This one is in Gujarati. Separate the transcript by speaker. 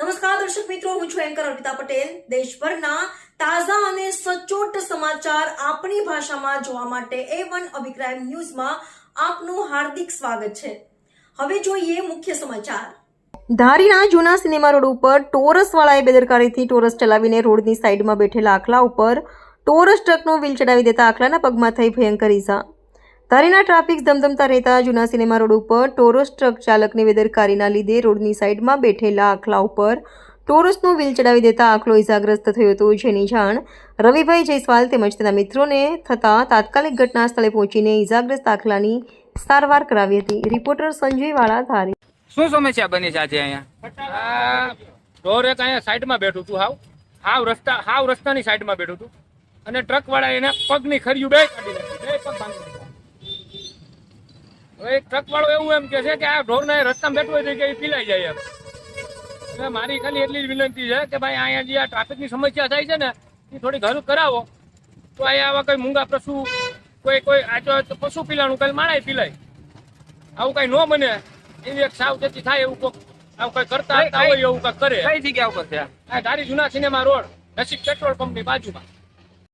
Speaker 1: નમસ્કાર, દર્શક મિત્રો, હું છું એન્કર અર્પિતા પટેલ. દેશભરના તાજા અને સચોટ સમાચાર આપણી ભાષામાં જોવા માટે એ વન અભિપ્રાય ન્યૂઝમાં આપનું હાર્દિક સ્વાગત છે. હવે જોઈએ મુખ્ય સમાચાર. ધારીના જૂના સિનેમા રોડ ઉપર ટોરસ વાળાએ બેદરકારીથી ટોરસ ચલાવીને રોડની સાઈડમાં બેઠેલા આખલા ઉપર ટોરસ ટ્રકનો વ્હીલ ચડાવી દેતા આખલાના પગમાં થઈ ભયંકર ઈજા. ધારીના ટ્રાફિક ધમધમતા રહેતા જૂના સિનેમા રોડ ઉપર ટોરસ ટ્રક ચાલકની બેદરકારીના લીધે રોડની સાઈડમાં બેઠેલા આખલા ઉપર ટોરસનું વ્હીલ ચડાવી દેતા આખલો ઇજાગ્રસ્ત થયો હતો. જેની જાણ રવિભાઈ જયસ્વાલ તેમજ તેના મિત્રોને થતાં તાત્કાલિક ઘટના સ્થળે પહોંચીને ઇજાગ્રસ્ત આખલાની સારવાર કરાવી હતી. રિપોર્ટર સંજય વાળા ધારી.
Speaker 2: શું સમસ્યા બની છે આજે અહીંયા?
Speaker 3: આ અહીંયા સાઈડમાં બેઠું હતું હાવ. હાવ રસ્તા હાવ રસ્તાની સાઈડમાં બેઠું હતું અને ટ્રક વાળા એને પગની ખરીયું બે કાઢી હવે ટ્રક વાળો એવું એમ કે છે કે આ ઢોર ને રસ્તામાં બેઠું હોય કે એ પીલાઈ જાય એમ. એટલે મારી ખાલી એટલી જ વિનંતી છે કે ભાઈ અહીંયા જે આ ટ્રાફિકની સમસ્યા થાય છે ને એ થોડી હલ કરાવો. તો અહીંયા આવા કઈ મૂંગા પશુ કોઈ કોઈ આચો પશુ પીલાનું કઈ માણાય પીલાય. આવું કઈ ન બને. એવી એક સાવચેતી થાય એવું કોક આવું કઈ કરતા હોય એવું કઈ કરે.
Speaker 2: કઈ જગ્યા ઉપર છે આ?
Speaker 3: આ ધારી જૂના સિનેમા રોડ નસીબ પેટ્રોલ પંપની બાજુમાં.